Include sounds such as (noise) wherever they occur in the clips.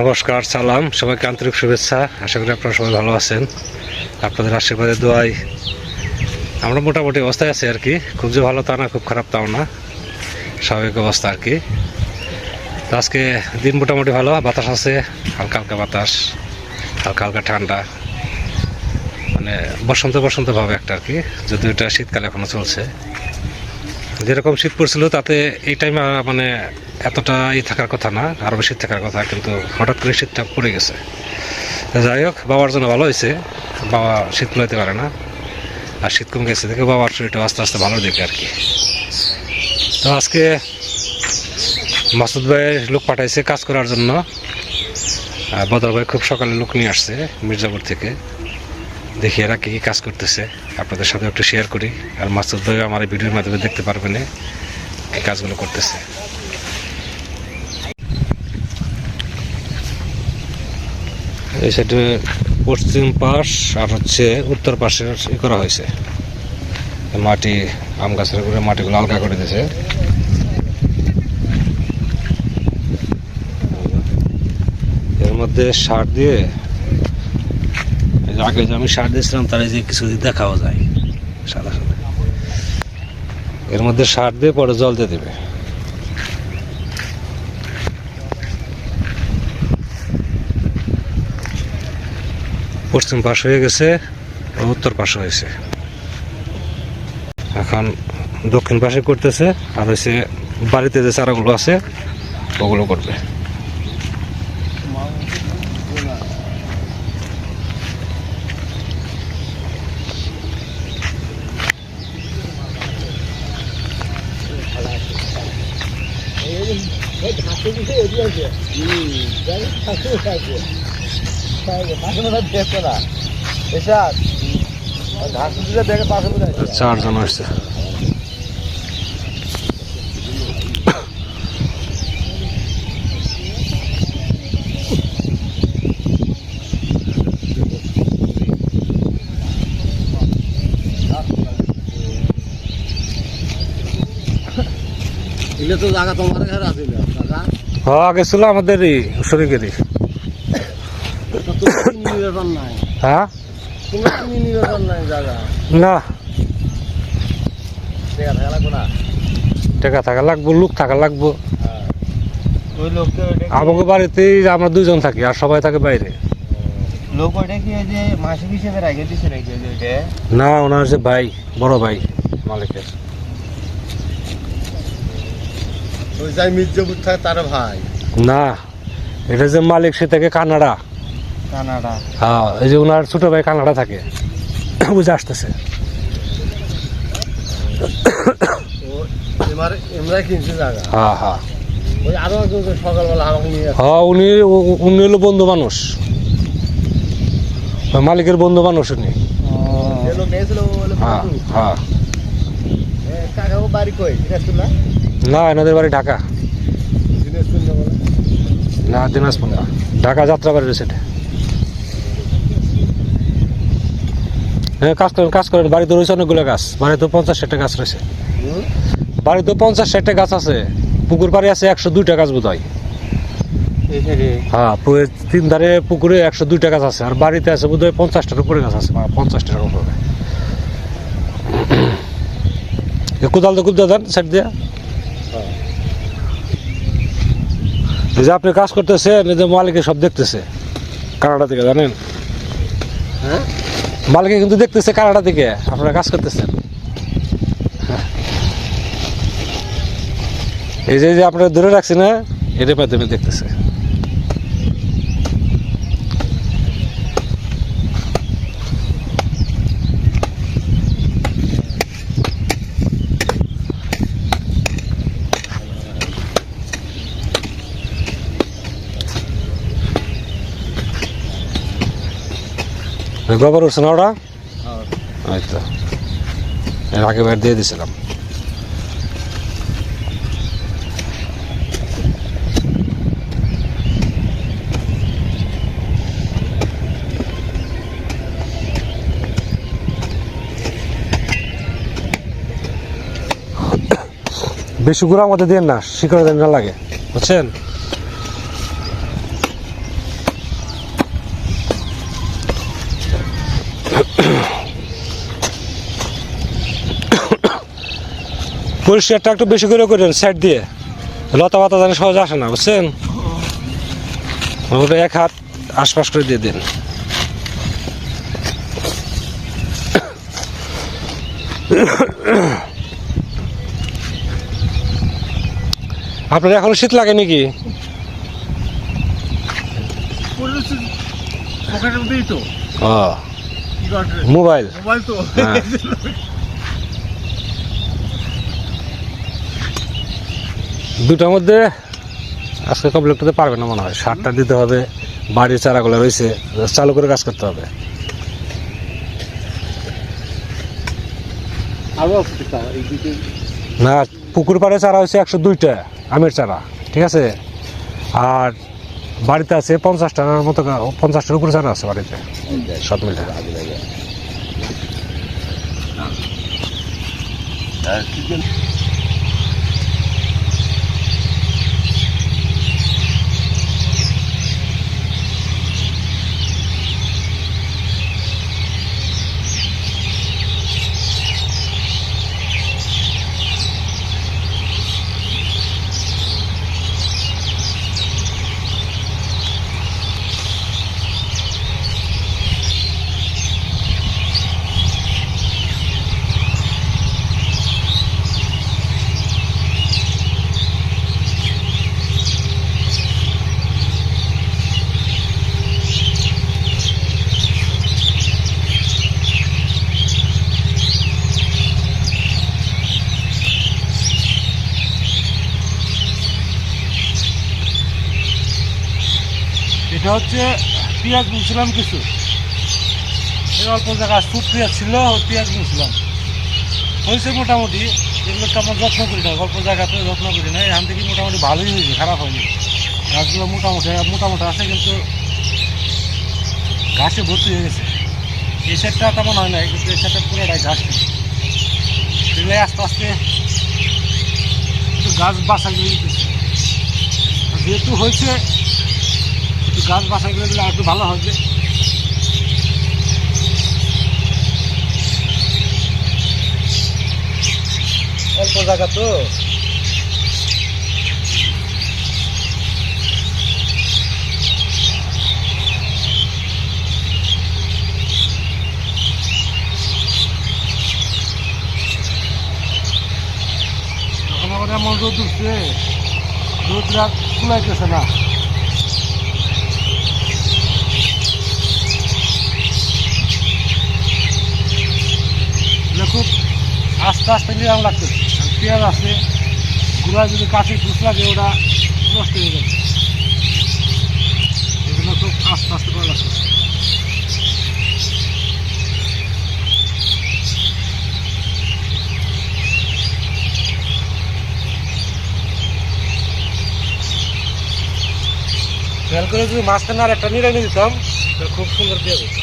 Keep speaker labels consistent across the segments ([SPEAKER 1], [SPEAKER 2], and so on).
[SPEAKER 1] নমস্কার, সালাম, সবাইকে আন্তরিক শুভেচ্ছা। আশা করি আপনারা সবাই ভালো আছেন। আপনাদের আশীর্বাদের দোয়াই আমরা মোটামুটি অবস্থায় আছি আর কি। খুব যে ভালো তা না, খুব খারাপ তাও না। স্বাভাবিক অবস্থা আর কি। তো আজকে দিন মোটামুটি ভালো, বাতাস আছে, হালকা হালকা বাতাস, হালকা হালকা ঠান্ডা। মানে বসন্ত বসন্ত ভাবে একটা আর কি, যদিও এটা শীতকালে এখনও চলছে। যেরকম শীত পড়ছিল তাতে এই টাইমে মানে এতটা ই থাকার কথা না আরও বেশি থাকার কথা, কিন্তু হঠাৎ করে শীতটা পড়ে গেছে। যাই হোক, বাবার জন্য ভালো হয়েছে। বাবা শীত লইতে পারে না, আর শীত কমে গেছে দেখে বাবার শরীরটা আস্তে আস্তে ভালো দেখে আর কি। তো আজকে মাসুদ ভাই লোক পাঠাইছে কাজ করার জন্য। বদর ভাই খুব সকালে লোক নিয়ে আসছে, মির্জাপুর থেকে। দেখি এরা কী কী কাজ করতেছে। আপনাদের সাথে একটু শেয়ার করি। আর মাসুদ ভাই আমার এই ভিডিওর মাধ্যমে দেখতে পারবেন কি কাজগুলো করতেছে। এই সাইডে পশ্চিম পাশ আর হচ্ছে উত্তর পাশে ই করা হয়েছে। মাটি, আম গাছের করে মাটিগুলো আলগা করে দিয়েছে। এর মধ্যে সার দিয়ে আগে যে আমি সার দিয়েছিলাম, তার যে কিছু দেখাও যায়। সাদা সাদা। এর মধ্যে সার দিয়ে পরে জল দিয়ে দেবে। পশ্চিম পাশ হয়ে গেছে উত্তর পাশ হয়েছে। এখন দক্ষিণ পাশে করতেছে, আর হচ্ছে বাড়িতে যে চারাগুলো আছে, ওগুলো করবে। চারজন আসছে
[SPEAKER 2] এগুলো তো জায়গা তোমার ঘর আছে না কাকা?
[SPEAKER 1] হ্যাঁ আগে ছিল আমাদেরই শরীরেরই।
[SPEAKER 2] নাই।
[SPEAKER 1] হ্যাঁ?
[SPEAKER 2] কিনি ব্যাপার নাই জায়গা
[SPEAKER 1] না।
[SPEAKER 2] থাকা লাগবে না?
[SPEAKER 1] টাকা থাকা লাগবো লোক থাকা লাগবো।
[SPEAKER 2] ওই লোককে
[SPEAKER 1] আমাকে বাড়িতেই আমরা দুজন থাকি আর সবাই থাকে বাইরে।
[SPEAKER 2] লোক ওইটা কি যে মাসিক হিসেবে রেখে দিছে নাকি ওইটা?
[SPEAKER 1] না ওনার হচ্ছে ভাই বড় ভাই মালিকের।
[SPEAKER 2] ওই যাই মির্জাপুর থাকে তার ভাই।
[SPEAKER 1] না এটা যে মালিক সে থাকে কানাডা। হ্যাঁ এই যে ওনার ছোট ভাই কানাডা থাকে। বুঝে আসতেছে। হ্যাঁ হ্যাঁ। হ্যাঁ উনি উনি হলো বন্ধু মানুষ। মালিকের বন্ধু মানুষ উনি।
[SPEAKER 2] না?
[SPEAKER 1] না এনাদের বাড়ি ঢাকা।
[SPEAKER 2] না
[SPEAKER 1] দিনাজপুর না। ঢাকা যাত্রা বাড়ি রয়েছে এটা। হ্যাঁ কাজ করেন কাজ করেন। বাড়িতে রয়েছে অনেকগুলো গাছ। বাড়িতে পঞ্চাশ ষাটটা গাছ রয়েছে। বাড়িতে পঞ্চাশ ষাটটা গাছ আছে। পুকুর পাড়ে আছে একশো দুইটা গাছ বোধ হয় হ্যাঁ তিন ধারে পুকুরে একশো দুইটা গাছ আছে। আর বাড়িতে আছে বোধ হয় পঞ্চাশটার উপরে গাছ আছে। মানে পঞ্চাশটার উপরে। কোদাল তো কুদা দেন সাইড দিয়ে।
[SPEAKER 2] হ্যাঁ।
[SPEAKER 1] যে আপনি কাজ করতেছেন যে মালিকে সব দেখতেছে। কানাডা থেকে জানেন?
[SPEAKER 2] হ্যাঁ?
[SPEAKER 1] মালিকে কিন্তু দেখতেছে কারাটা দিকে আপনারা কাজ করতেছেন। এই যে আপনারা দূরে রাখছি না এটার মাধ্যমে দেখতেছে। গোবর উঠছে না ওটা তো এর আগে বার দিয়ে দিছিলাম। বেশি গুঁড়া মধ্যে দিয়ে না শিকড় দেন না লাগে। বুঝছেন?
[SPEAKER 2] পরিষ্কারটা একটু বেশি করে করেন সাইড দিয়ে। লতা পাতা জানি সহজে আসে না বুঝছেন? ওটা এক হাত আশপাশ করে দিয়ে দিন। আপনার এখন শীত লাগে নাকি? মোবাইল।
[SPEAKER 3] মোবাইল তো। (laughs)
[SPEAKER 2] দুটার মধ্যে আজকে কমপ্লিট করতে পারবে না মনে হয়। সারটা দিতে হবে বাড়ির চারাগুলো রয়েছে চালু করে কাজ করতে হবে। না পুকুর পাড়ে চারা হয়েছে একশো দুইটা আমের চারা ঠিক আছে? আর বাড়িতে আছে পঞ্চাশটার মতো পঞ্চাশটার উপরে চারা আছে বাড়িতে। সব মিলে।
[SPEAKER 1] এটা হচ্ছে পেঁয়াজ বুনছিলাম কিছু। অল্প জায়গা সুপ পেঁয়াজ ছিল, পেঁয়াজ বুনছিলাম। হয়েছে মোটামুটি এগুলো তো আমার যত্ন করি না, অল্প জায়গাতে যত্ন করি না। এখান থেকে মোটামুটি ভালোই হয়েছে, খারাপ হয়নি। গাছগুলো মোটামুটি মোটামুটি আছে, কিন্তু ঘাসে ভর্তি হয়ে গেছে। এই সাইডটা তেমন হয় না কিন্তু এই সাইডটা পুরোটাই ঘাস এগুলো আস্তে আস্তে একটু গাছ বাসা যেহেতু হয়েছে গাছ বাসাই করে দিলে আর একটু ভালো হবে।
[SPEAKER 3] অল্প জায়গা তো।
[SPEAKER 1] এমন রোদ উঠছে রোদরা কুলাইতেছে না এগুলো খুব আস্তে আস্তে নিরাম লাগতেছে আর পেঁয়াজ আছে, গুড়া যদি কাছে ঘুষ লাগে, ওটা নষ্ট হয়ে যাবে। এগুলো খুব আস্তে আস্তে করা লাগতেছে খেয়াল করে যদি মাঝখানে আর একটা নিরানি দিতাম, তাহলে খুব সুন্দর পেঁয়াজ হতো।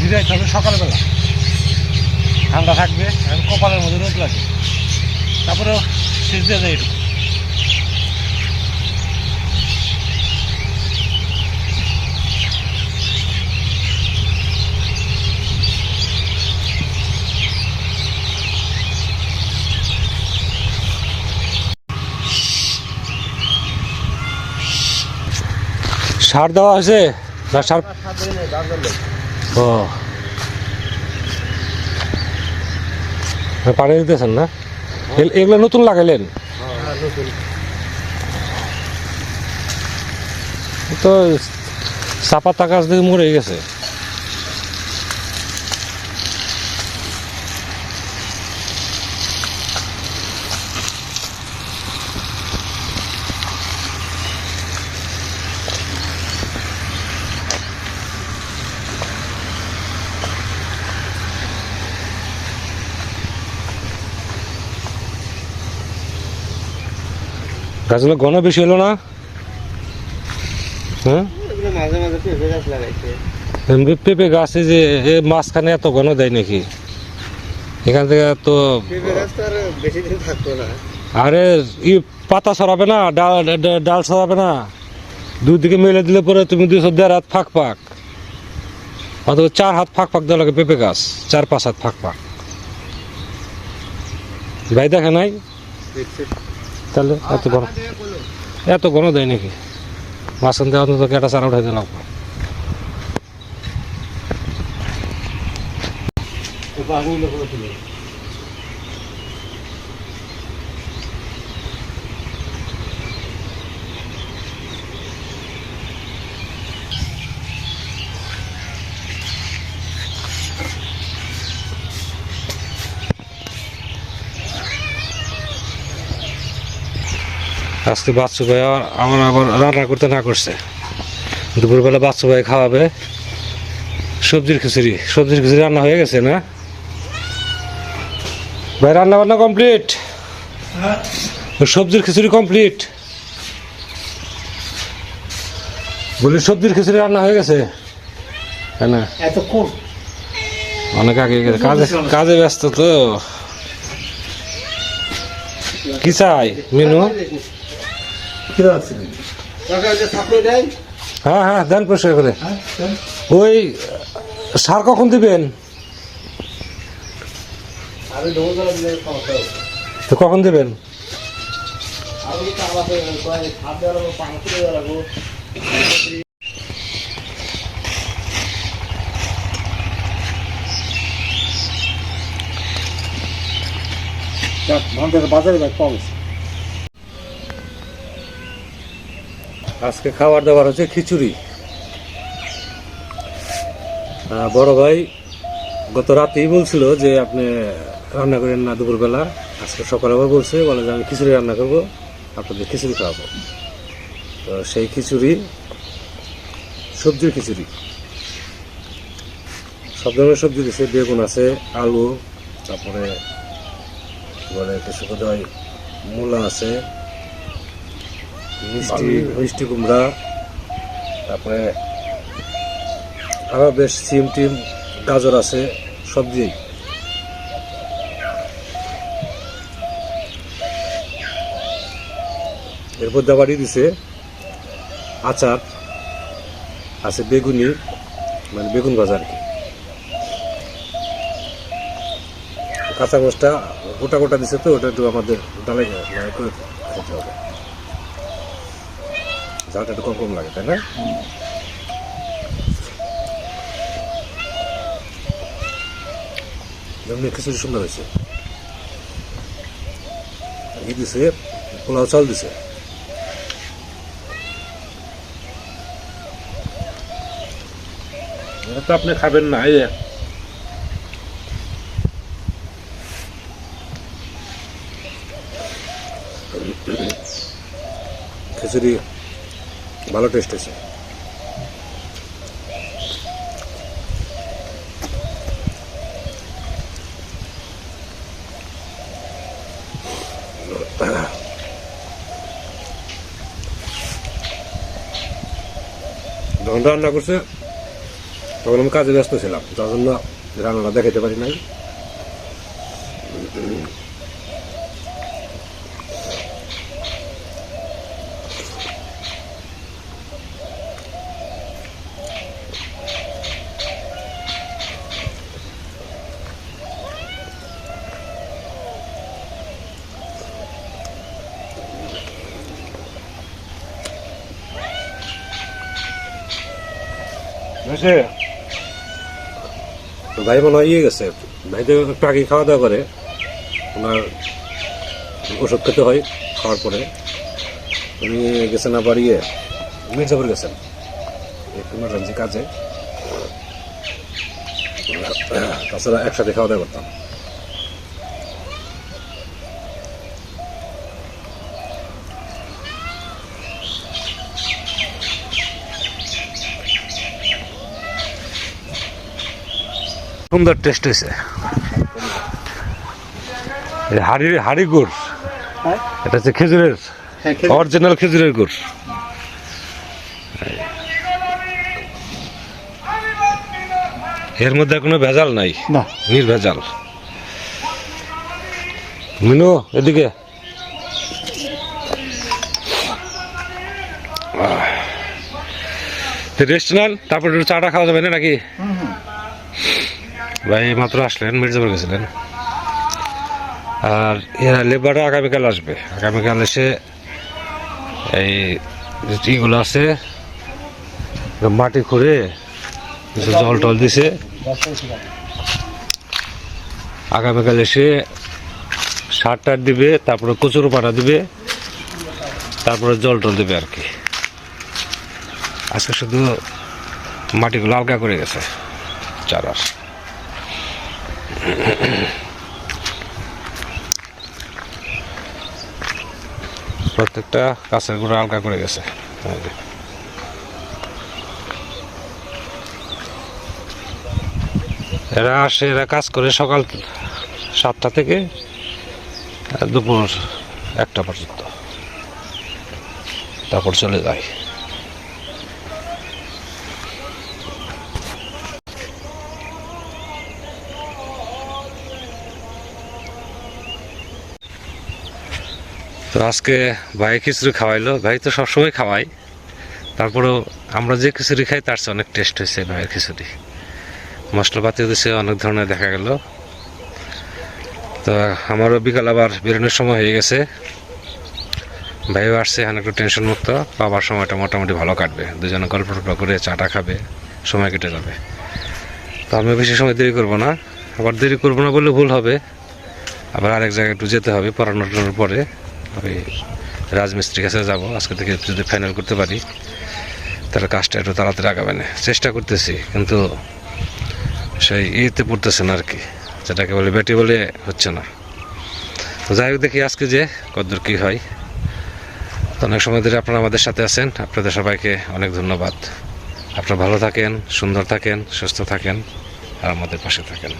[SPEAKER 1] ভিজাই হবে সকালবেলা। ঠান্ডা থাকবে আর কপালের মধ্যে রোদ লাগে। তারপরেও শেষ দিয়ে যায় একটু
[SPEAKER 2] সার দেওয়া আছে না সার ও। পানি দিতেছেন না? এগুলো নতুন লাগাইলেন? তো চাপাতা গাছ দিয়ে মরে গেছে। গাছগুলো ঘন বেশি হলো না? হ্যাঁ?
[SPEAKER 3] পেঁপে গাছ লাগাইছে।
[SPEAKER 2] এমনি পেঁপে গাছে যে এ মাঝখানে এত ঘন দেয় নাকি?
[SPEAKER 1] এখান থেকে তো
[SPEAKER 2] আর
[SPEAKER 1] ই পাতা সরাবে না ডাল ডাল সরাবে না। দুদিকে মেলে দিলে পরে তুমি দুশো দেড় হাত ফাঁক ফাঁক। অথবা চার হাত ফাঁক ফাঁক দেওয়া লাগে পেঁপে গাছ চার পাঁচ হাত ফাঁক ফাঁক। ভাই দেখে নাই? তাহলে এত ঘন এত ঘন দেয় নাকি? মাঝখান দেওয়া অন্তত কেটা চারা উঠাই দিলাম। আজকে বাচ্চু ভাই আমার আবার রান্না করতে না করছে। দুপুরবেলা বাচ্চু ভাই খাওয়াবে। সবজির খিচুড়ি। সবজির খিচুড়ি রান্না হয়ে গেছে না? ভাই রান্না বান্না কমপ্লিট? সবজির খিচুড়ি কমপ্লিট? বলি সবজির খিচুড়ি রান্না হয়ে গেছে? হ্যাঁ না? অনেক আগে কাজে কাজে ব্যস্ত তো। কি চাই? মেনু
[SPEAKER 4] কি আছে
[SPEAKER 2] কাকা যে সাপ্লাই দেয়
[SPEAKER 1] হ্যাঁ হ্যাঁ দেন পরিষ্কার করে। ওই সার কখন দিবেন? তো কখন দিবেন?
[SPEAKER 4] বাজারে ভাই কম
[SPEAKER 1] আজকে খাবার দাবার হচ্ছে খিচুড়ি। বড় ভাই গত রাতেই বলছিল যে আপনি রান্না করেন না দুপুরবেলা। আজকে সকালে আবার বলছে, বলে যে আমি খিচুড়ি রান্না করব, আপনাদের খিচুড়ি খাওয়াবো। তো সেই খিচুড়ি, সবজির খিচুড়ি। সব ধরনের সবজি দিছে, বেগুন আছে, আলু, তারপরে বলে কিছু বোধহয় মূলা আছে। মিষ্টি মিষ্টি কুমড়া, তারপরে আরও বেশ সিম টিম, গাজর আছে সবজি এরপর দাবাড়ি দিছে আচার, আছে বেগুনি মানে বেগুন ভাজা আর কি। কাঁচা গোটা গোটা দিছে তো, ওটা একটু আমাদের ডালে মানে খেতে হবে। ঝালটা একটু কম লাগে, তাই না? এমনি খিচুড়ি সুন্দর হয়েছে। ই দিছে, পোলাও চাল দিছে। তো আপনি খাবেন না, এই খিচুড়ি ভালো টেস্ট আছে যখন রান্না করছে, তখন আমি কাজে ব্যস্ত ছিলাম তার জন্য রান্নাটা দেখাতে পারি নাই। তো ভাই মনে হয় গেছে। ভাই তো আগে খাওয়া দাওয়া করে ওনার ওষুধ খেতে হয় খাওয়ার পরে উনি গেছেন আবার ইয়ে মির্জাপুর গেছেন ইমার্জেন্সি কাজে। তাছাড়া একসাথে খাওয়া দাওয়া সুন্দর টেস্ট হয়েছে। হাড়ি হাড়ি গুড়।
[SPEAKER 4] হ্যাঁ?
[SPEAKER 1] এটা হচ্ছে খেজুরের
[SPEAKER 4] হ্যাঁ
[SPEAKER 1] অরিজিনাল খেজুরের গুড়। এর মধ্যে কোনো ভেজাল নাই
[SPEAKER 4] না।
[SPEAKER 1] নির্ভেজাল। মিনু এদিকে। রেস্ট নেন তারপর চাটা খাওয়া যাবে না নাকি? ভাই মাত্র আসলেন, মির্জাপুর গেছিলেন। আর এরা লেবাররা আগামীকাল আসবে। আগামীকাল এসে এই ইগুলো আছে, মাটি খুঁড়ে জল টল দিছে। আগামীকাল এসে সার টার দিবে, তারপরে কচুর পাড়া দিবে, তারপরে জল টল দিবে আর কি। আজকে শুধু মাটিগুলো আলগা করে গেছে, চারার। প্রত্যেকটা গাছের গোড়া আলগা করে গেছে। এরা আসে, এরা কাজ করে সকাল সাতটা থেকে দুপুর একটা পর্যন্ত। তারপর চলে যায়। তো আজকে ভাই খিচুড়ি খাওয়াইলো। ভাই তো সবসময় খাওয়াই তারপরেও আমরা যে খিচুড়ি খাই, তার চেয়ে অনেক টেস্ট হয়েছে ভাইয়ের খিচুড়ি। মশলাপাতি দিছে, অনেক ধরনের দেখা গেল। তো আমারও বিকাল আবার বেরোনোর সময় হয়ে গেছে। ভাইও আসছে, এখানে একটু টেনশন মুক্ত। বাবার সময়টা মোটামুটি ভালো কাটবে। দুজনে গল্প টল্প করে চাটা খাবে, সময় কেটে যাবে। তো আমি বেশি সময় দেরি করব না। আবার দেরি করব না বলে ভুল হবে। আবার আরেক জায়গায় একটু যেতে হবে, পড়ানোর পরে। ওই রাজমিস্ত্রির কাছে যাব, আজকে থেকে যদি ফাইনাল করতে পারি, তাহলে কাজটা একটু তাড়াতাড়ি আগাবে না। চেষ্টা করতেছি, কিন্তু সেই ইয়েতে পড়তেছে না আর কি যেটাকে বলে ব্যাটি বলে হচ্ছে না। তো যাই হোক দেখি আজকে যে কদ্দূর কী হয়। তো অনেক সময় ধরে আপনারা আমাদের সাথে আছেন, আপনাদের সবাইকে অনেক ধন্যবাদ। আপনারা ভালো থাকেন, সুন্দর থাকেন, সুস্থ থাকেন, আর আমাদের পাশে থাকেন।